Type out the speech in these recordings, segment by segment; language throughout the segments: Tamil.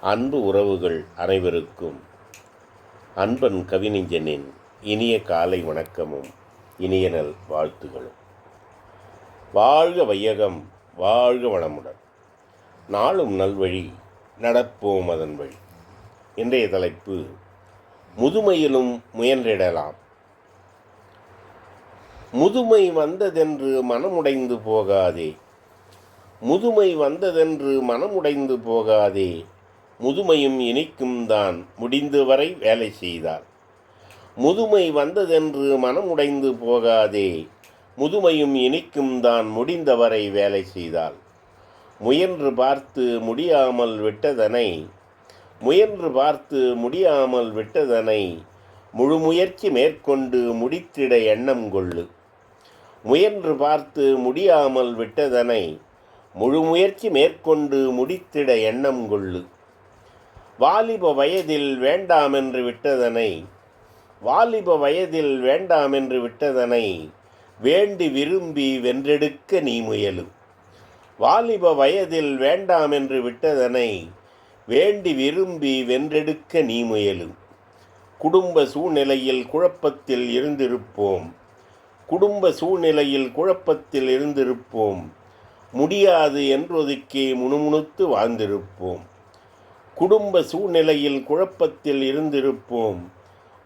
அன்பு உறவுகள் அனைவருக்கும் அன்பன் கவிஞனின் இனிய காலை வணக்கமும் இனிய நல் வாழ்த்துகளும். வாழ்க வையகம் வாழ்க வளமுடன். நாளும் நல்வழி நடப்போம் அதன் வழி. இன்றைய தலைப்பு முதுமையிலும் முயன்றிடலாம். முதுமை வந்ததென்று மனமுடைந்து போகாதே. முதுமை வந்ததென்று மனமுடைந்து போகாதே. முதுமையும் இனிக்கும் தான் முடிந்தவரை வேலை செய்தார். முதுமை வந்ததென்று மனம் உடைந்து போகாதே முதுமையும் இனிக்கும் தான் முடிந்தவரை வேலை செய்தால் முயன்று பார்த்து முடியாமல் விட்டதனை முயன்று பார்த்து முடியாமல் விட்டதனை முழு முயற்சி மேற்கொண்டு முடித்திட எண்ணம் கொள்ளு. முயன்று பார்த்து முடியாமல் விட்டதனை முழு முயற்சி மேற்கொண்டு முடித்திட எண்ணம் கொள்ளு. வாலிப வயதில் வேண்டாமென்று விட்டதனை வாலிப வயதில் வேண்டாமென்று விட்டதனை வேண்டி விரும்பி வென்றெடுக்க நீ முயலு. வாலிப வயதில் வேண்டாமென்று விட்டதனை வேண்டி விரும்பி வென்றெடுக்க நீ முயலு. குடும்ப சூழ்நிலையில் குழப்பத்தில் இருந்திருப்போம். குடும்ப சூழ்நிலையில் குழப்பத்தில் இருந்திருப்போம். முடியாது என்றொதுக்கே முணுமுணுத்து வாழ்ந்திருப்போம். குடும்ப சூழ்நிலையில் குழப்பத்தில் இருந்திருப்போம்.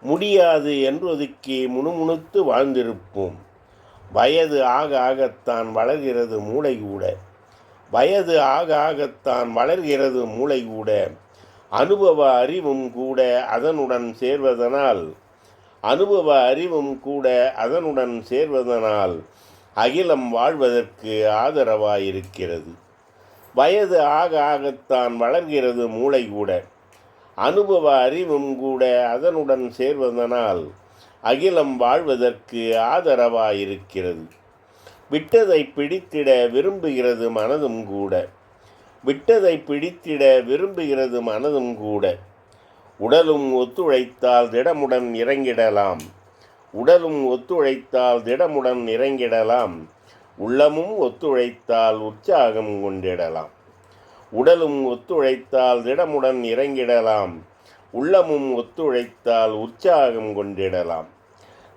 முடியாது என்றொதுக்கி முணுமுணுத்து வாழ்ந்திருப்போம். வயது ஆக ஆகத்தான் வளர்கிறது மூளை கூட. வயது ஆக ஆகத்தான் வளர்கிறது மூளை கூட. அனுபவ அறிவும் கூட அதனுடன் சேர்வதனால். அனுபவ அறிவும் கூட அதனுடன் சேர்வதனால் அகிலம் வாழ்வதற்கு ஆதரவாயிருக்கிறது. வயது ஆக ஆகத்தான் வளர்கிறது மூளை கூட. அனுபவ அறிவும் கூட அதனுடன் சேர்வதனால் அகிலம் வாழ்வதற்கு ஆதரவாயிருக்கிறது. விட்டதை பிடித்திட விரும்புகிறது மனதும் கூட. விட்டதை பிடித்திட விரும்புகிறது மனதும் கூட. உடலும் ஒத்துழைத்தால் திடமுடன் இறங்கிடலாம். உடலும் ஒத்துழைத்தால் திடமுடன் இறங்கிடலாம். உள்ளமும் ஒத்துழைத்தால் உற்சாகம் கொண்டிடலாம். உடலும் ஒத்துழைத்தால் திடமுடன் இறங்கிடலாம். உள்ளமும் ஒத்துழைத்தால் உற்சாகம் கொண்டிடலாம்.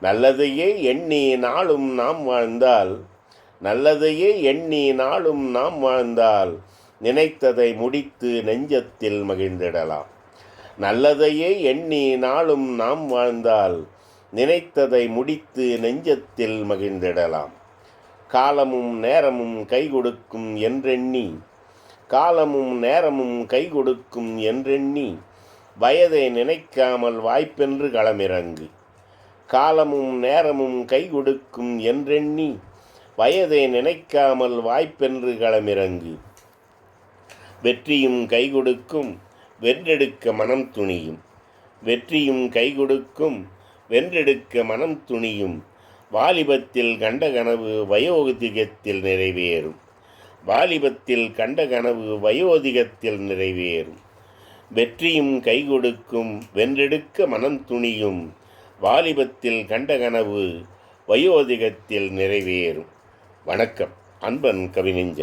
நல்லதையே எண்ணி நாளும் நாம் வாழ்ந்தால் நல்லதையே எண்ணி நாளும் நாம் வாழ்ந்தால் நினைத்ததை முடித்து நெஞ்சத்தில் மகிழ்ந்திடலாம். நல்லதையே எண்ணி நாளும் நாம் வாழ்ந்தால் நினைத்ததை முடித்து நெஞ்சத்தில் மகிழ்ந்திடலாம். காலமும் நேரமும் கை கொடுக்கும் என்றெண்ணி. காலமும் நேரமும் கை கொடுக்கும் என்றெண்ணி. வயதை நினைக்காமல் வாய்ப்பென்று களமிறங்கு. காலமும் நேரமும் கை கொடுக்கும் என்றெண்ணி. வயதை நினைக்காமல் வாய்ப்பென்று களமிறங்கு. வெற்றியும் கை கொடுக்கும் வென்றெடுக்க மனம் துணியும். வெற்றியும் கை கொடுக்கும் வென்றெடுக்க மனம் துணியும். வாலிபத்தில் கண்ட கனவு வயோதிகத்தில் நிறைவேறும். வாலிபத்தில் கண்ட கனவு வயோதிகத்தில் நிறைவேறும். வெற்றியும் கை கொடுக்கும் வென்றெடுக்க மனம் துணியும் வாலிபத்தில் கண்ட கனவு வயோதிகத்தில் நிறைவேறும். வணக்கம் அன்பன் கவிஞன்